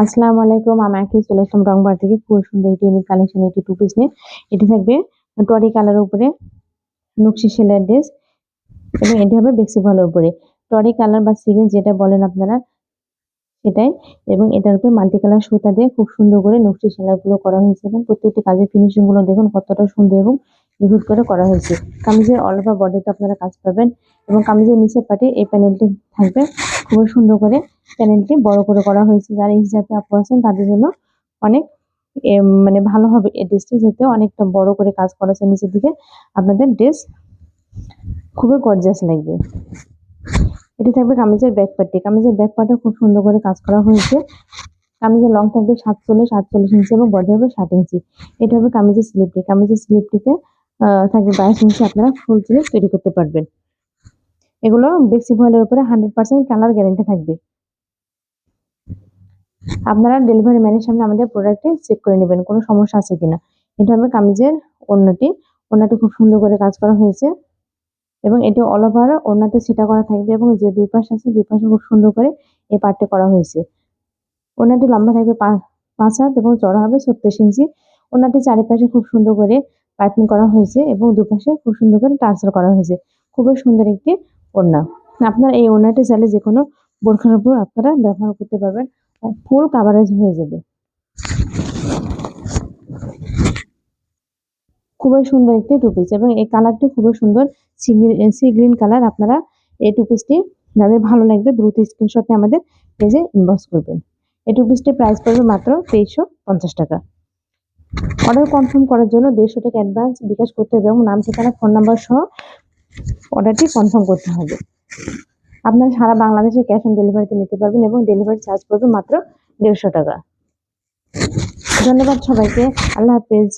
আসসালামু আলাইকুম, আমি আঁকি চলে আসলাম রংবার থেকে খুব সুন্দর একটি ইউনিক কালেকশন একটি টু পিস নিয়ে। এটি থাকবে টরি কালারের উপরে, নকশি সেলাই ড্রেস এবং এটি হবে বেক্সি ভালোর উপরে। টরি কালার বা সিগেন যেটা বলেন আপনারা, সেটাই। এবং এটার উপরে মাল্টি কালার সুতা দিয়ে খুব সুন্দর করে নকশি সেলাইগুলো করা হয়েছে এবং প্রত্যেকটি কাজের ফিনিশিংগুলো দেখুন কতটা সুন্দর এবং নিখুঁত করে করা হয়েছে। কামিজের অল ওভার বডিতে আপনারা কাজ পাবেন এবং কামিজের নিচের পাটে এই প্যানেলটি থাকবে। খুবই সুন্দর করে প্যানেলটি বড় করে করা হয়েছে। যারা হিসাবে আপু আছেন, তাদের জন্য অনেক মানে ভালো হবে এই ড্রেসটি যেতে অনেকটা বড় করে কাজ করা আছে নিচের দিকে। আপনাদের ড্রেস খুবই গর্জিয়াস লাগবে। এটি থাকবে কামিজের ব্যাক পার্টি কামিজের ব্যাক পার্টে খুব সুন্দর করে কাজ করা হয়েছে। কামিজের লং থাকবে সাতচল্লিশ সাতচল্লিশ ইঞ্চি এবং বডি হবে ষাট ইঞ্চি এটা হবে কামিজের স্লিপটি কামিজের স্লিপটিতে থাকবে বাইশ ইঞ্চি আপনারা ফুল স্লিপ তৈরি করতে পারবেন। এগুলো বেক্সি ভয়েলের উপরে হান্ড্রেড পার্সেন্ট কালার গ্যারেন্টি থাকবে। আপনারা ডেলিভারি ম্যানের সামনে আমাদের প্রোডাক্টটি চেক করে নেবেন, কোনো সমস্যা আছে কিনা। এটা হবে কামিজের ওড়নাটি। ওড়নাটি খুব সুন্দর করে কাজ করা হয়েছে। এবং এটি অল ওভার ওড়নাতে সেটা করা থাকবে এবং যে দুই পাশ আছে, দুই পাশে খুব সুন্দর করে এই পার্টটি করা হয়েছে। ওড়নাটি লম্বা থাকবে পাঁচ হাত এবং চড়া হবে ছত্রিশ ইঞ্চি। ওড়নাটি চারিপাশে খুব সুন্দর করে পাইপিং করা হয়েছে এবং দুপাশে খুব সুন্দর করে টার্সেল করা হয়েছে। খুবই সুন্দর একটি ওড়না। আপনার এই ওড়নাটি চাইলে যে কোনো বোরখার উপর আপনারা ব্যবহার করতে পারবেন। ফুল কাভারেজ হয়ে যাবে। খুবই সুন্দর একটি টু পিস এবং এই কালারটি খুবই সুন্দর। সি গ্রিন কালার আপনারা এই টু পিসটি যাদের ভালো লাগবে দ্রুত স্ক্রিনশটে আমাদের পেজে ইনবক্স করবেন। এই টু পিসটির প্রাইস পড়বে মাত্র তেইশশো পঞ্চাশ টাকা। অর্ডার কনফার্ম করার জন্য দেড়শো টাকা অ্যাডভান্স বিকাশ করতে হবে এবং নাম, ঠিকানা ফোন নাম্বার সহ অর্ডারটি কনফার্ম করতে হবে। আপনারা সারা বাংলাদেশে ক্যাশ অন ডেলিভারিতে নিতে পারবেন এবং ডেলিভারি চার্জ পড়বে মাত্র দেড়শো টাকা। ধন্যবাদ সবাইকে। আল্লাহ হাফেজ।